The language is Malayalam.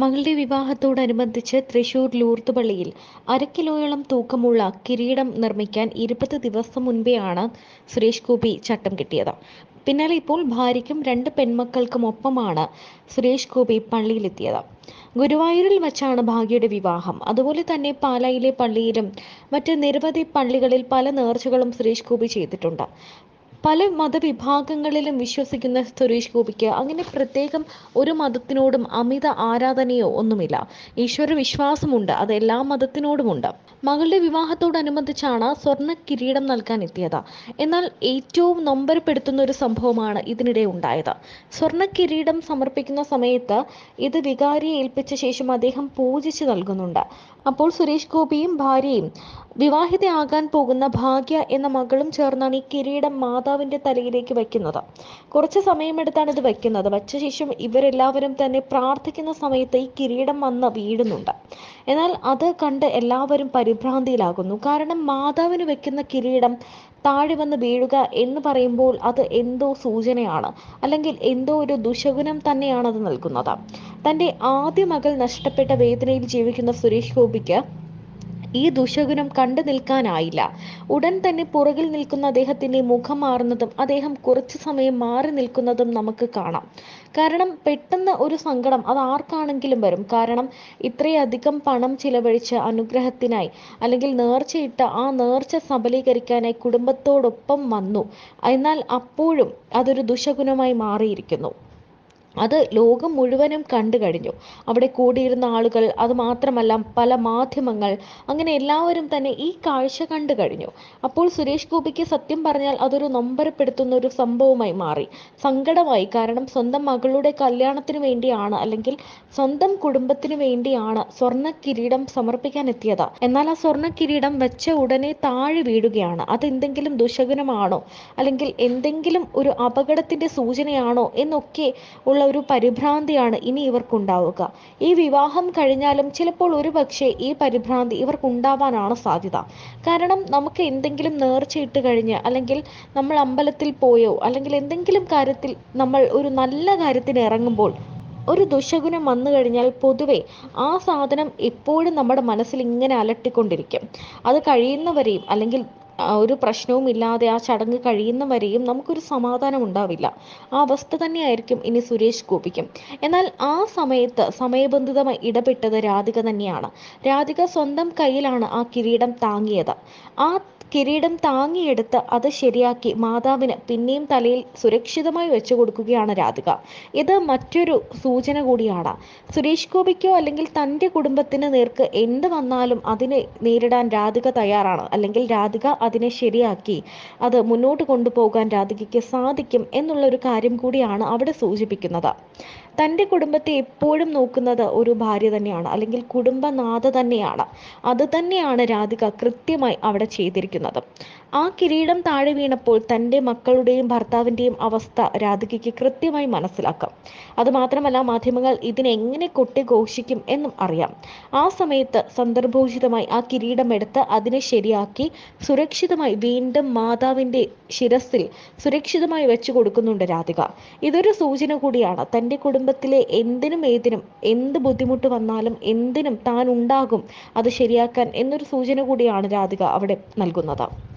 മകളുടെ വിവാഹത്തോടനുബന്ധിച്ച് തൃശൂർ ലൂർത്ത് പള്ളിയിൽ കിലോയോളം തൂക്കമുള്ള കിരീടം നിർമ്മിക്കാൻ ഇരുപത് ദിവസം മുൻപെയാണ് സുരേഷ് ഗോപി ചട്ടം കിട്ടിയത്. പിന്നാലെ ഇപ്പോൾ ഭാര്യയ്ക്കും രണ്ട് പെൺമക്കൾക്കും ഒപ്പമാണ് സുരേഷ് ഗോപി പള്ളിയിലെത്തിയത്. ഗുരുവായൂരിൽ വച്ചാണ് ഭാഗ്യയുടെ വിവാഹം. അതുപോലെ തന്നെ പാലായിലെ പള്ളിയിലും മറ്റ് നിരവധി പള്ളികളിൽ പല നേർച്ചകളും സുരേഷ് ഗോപി ചെയ്തിട്ടുണ്ട്. പല മതവിഭാഗങ്ങളിലും വിശ്വസിക്കുന്ന സുരേഷ് ഗോപിക്ക് അങ്ങനെ പ്രത്യേകം ഒരു മതത്തിനോടും അമിത ആരാധനയോ ഒന്നുമില്ല. ഈശ്വര വിശ്വാസമുണ്ട് അത് എല്ലാ മതത്തിനോടുമുണ്ട്. മകളുടെ വിവാഹത്തോടനുബന്ധിച്ചാണ് സ്വർണ കിരീടം നൽകാൻ എത്തിയത്. എന്നാൽ ഏറ്റവും നൊമ്പരപ്പെടുത്തുന്ന ഒരു സംഭവമാണ് ഇതിനിടെ ഉണ്ടായത്. സ്വർണ കിരീടം സമർപ്പിക്കുന്ന സമയത്ത് ഇത് വികാരിയെ ഏൽപ്പിച്ച ശേഷം അദ്ദേഹം പൂജിച്ച് നൽകുന്നുണ്ട്. അപ്പോൾ സുരേഷ് ഗോപിയും ഭാര്യയും വിവാഹിതയാകാൻ പോകുന്ന ഭാഗ്യ എന്ന മകളും ചേർന്നാണ് ഈ കിരീടം മാതാവിന്റെ തലയിലേക്ക് വയ്ക്കുന്നത്. കുറച്ച് സമയമെടുത്താണ് ഇത് വയ്ക്കുന്നത്. വച്ച ശേഷം ഇവരെല്ലാവരും തന്നെ പ്രാർത്ഥിക്കുന്ന സമയത്ത് ഈ കിരീടം വന്ന് വീഴുന്നുണ്ട്. എന്നാൽ അത് കണ്ട് എല്ലാവരും പരിഭ്രാന്തിയിലാകുന്നു. കാരണം മാതാവിന് വെക്കുന്ന കിരീടം താഴെ വന്ന് വീഴുക എന്ന് പറയുമ്പോൾ അത് എന്തോ സൂചനയാണ് അല്ലെങ്കിൽ എന്തോ ഒരു ദുശകുനം തന്നെയാണ് അത് നൽകുന്നത്. തന്റെ ആദ്യ മകൾ നഷ്ടപ്പെട്ട വേദനയിൽ ജീവിക്കുന്ന സുരേഷ് ഗോപിക്ക് ഈ ദുശകുനം കണ്ടു നിൽക്കാനായില്ല. ഉടൻ തന്നെ പുറകിൽ നിൽക്കുന്ന അദ്ദേഹത്തിന്റെ മുഖം മാറുന്നതും അദ്ദേഹം കുറച്ചു സമയം മാറി നിൽക്കുന്നതും നമുക്ക് കാണാം. കാരണം പെട്ടെന്ന് ഒരു സങ്കടം അത് ആർക്കാണെങ്കിലും വരും. കാരണം ഇത്രയധികം പണം ചിലവഴിച്ച് അനുഗ്രഹത്തിനായി അല്ലെങ്കിൽ നേർച്ചയിട്ട ആ നേർച്ച സബലീകരിക്കാനായി കുടുംബത്തോടൊപ്പം വന്നു. എന്നാൽ അപ്പോഴും അതൊരു ദുശകുനമായി മാറിയിരിക്കുന്നു. അത് ലോകം മുഴുവനും കണ്ടു കഴിഞ്ഞു. അവിടെ കൂടിയിരുന്ന ആളുകൾ അത് മാത്രമല്ല പല മാധ്യമങ്ങൾ അങ്ങനെ എല്ലാവരും തന്നെ ഈ കാഴ്ച കണ്ടു കഴിഞ്ഞു. അപ്പോൾ സുരേഷ് ഗോപിക്ക് സത്യം പറഞ്ഞാൽ അതൊരു നൊമ്പരപ്പെടുത്തുന്ന ഒരു സംഭവമായി മാറി. സങ്കടമായി. കാരണം സ്വന്തം മകളുടെ കല്യാണത്തിന് വേണ്ടിയാണ് അല്ലെങ്കിൽ സ്വന്തം കുടുംബത്തിന് വേണ്ടിയാണ് സ്വർണ കിരീടം സമർപ്പിക്കാൻ എത്തിയത്. എന്നാൽ ആ സ്വർണ കിരീടം വെച്ച ഉടനെ താഴെ വീഴുകയാണ്. അതെന്തെങ്കിലും ദുശകുനമാണോ? അല്ലെങ്കിൽ എന്തെങ്കിലും ഒരു അപകടത്തിന്റെ സൂചനയാണോ? എന്നൊക്കെ ഉള്ള ഒരു പരിഭ്രാന്തിയാണ് ഇനി ഇവർക്കുണ്ടാവുക. ഈ വിവാഹം കഴിഞ്ഞാലും ചിലപ്പോൾ ഒരു പക്ഷേ ഈ പരിഭ്രാന്തി ഇവർക്കുണ്ടാവാനാണ് സാധ്യത. കാരണം നമുക്ക് എന്തെങ്കിലും നേർച്ചയിട്ട് കഴിഞ്ഞ് അല്ലെങ്കിൽ നമ്മൾ അമ്പലത്തിൽ പോയോ അല്ലെങ്കിൽ എന്തെങ്കിലും കാര്യത്തിൽ നമ്മൾ ഒരു നല്ല കാര്യത്തിന് ഇറങ്ങുമ്പോൾ ഒരു ദുശകുനം വന്നു കഴിഞ്ഞാൽ പൊതുവെ ആ സാധനം എപ്പോഴും നമ്മുടെ മനസ്സിൽ ഇങ്ങനെ അലട്ടിക്കൊണ്ടിരിക്കും. അത് കഴിയുന്നവരെയും അല്ലെങ്കിൽ ഒരു പ്രശ്നവും ഇല്ലാതെ ആ ചടങ്ങ് കഴിയുന്ന വരെയും നമുക്കൊരു സമാധാനം ഉണ്ടാവില്ല. ആ അവസ്ഥ തന്നെയായിരിക്കും ഇനി സുരേഷ് ഗോപിക്കും. എന്നാൽ ആ സമയത്ത് സമയബന്ധിതമായി ഇടപെട്ടത് രാധിക തന്നെയാണ്. രാധിക സ്വന്തം കയ്യിലാണ് ആ കിരീടം താങ്ങിയത്. ആ കിരീടം താങ്ങിയെടുത്ത് അത് ശരിയാക്കി മാതാവിന് പിന്നെയും തലയിൽ സുരക്ഷിതമായി വെച്ചു കൊടുക്കുകയാണ് രാധിക. ഇത് മറ്റൊരു സൂചന കൂടിയാണ്. സുരേഷ് ഗോപിക്കോ അല്ലെങ്കിൽ തന്റെ കുടുംബത്തിന് നേർക്ക് എന്ത് വന്നാലും അതിനെ നേരിടാൻ രാധിക തയ്യാറാണ്. അല്ലെങ്കിൽ രാധിക അതിനെ ശരിയാക്കി അത് മുന്നോട്ട് കൊണ്ടുപോകാൻ രാധികയ്ക്ക് സാധിക്കും എന്നുള്ള ഒരു കാര്യം കൂടിയാണ് അവിടെ സൂചിപ്പിക്കുന്നത്. തന്റെ കുടുംബത്തെ എപ്പോഴും നോക്കുന്നത് ഒരു ഭാര്യ തന്നെയാണ് അല്ലെങ്കിൽ കുടുംബനാഥ തന്നെയാണ്. അത് തന്നെയാണ് രാധിക കൃത്യമായി അവിടെ ചെയ്തിരിക്കുന്നത്. ആ കിരീടം താഴെ വീണപ്പോൾ തന്റെ മക്കളുടെയും ഭർത്താവിന്റെയും അവസ്ഥ രാധികയ്ക്ക് കൃത്യമായി മനസ്സിലാക്കാം. അതുമാത്രമല്ല മാധ്യമങ്ങൾ ഇതിനെങ്ങനെ കൊട്ടി ഘോഷിക്കും എന്നും അറിയാം. ആ സമയത്ത് സന്ദർഭോചിതമായി ആ കിരീടം എടുത്ത് അതിനെ ശരിയാക്കി സുരക്ഷിതമായി വീണ്ടും മാതാവിന്റെ ശിരസിൽ സുരക്ഷിതമായി വെച്ചു കൊടുക്കുന്നുണ്ട് രാധിക. ഇതൊരു സൂചന കൂടിയാണ്. തന്റെ കുടുംബത്തിലെ എന്തിനും ഏതിനും എന്ത് ബുദ്ധിമുട്ട് വന്നാലും എന്തിനും താൻ ഉണ്ടാകും അത് ശരിയാക്കാൻ എന്നൊരു സൂചന കൂടിയാണ് രാധിക അവിടെ നൽകുന്നത്.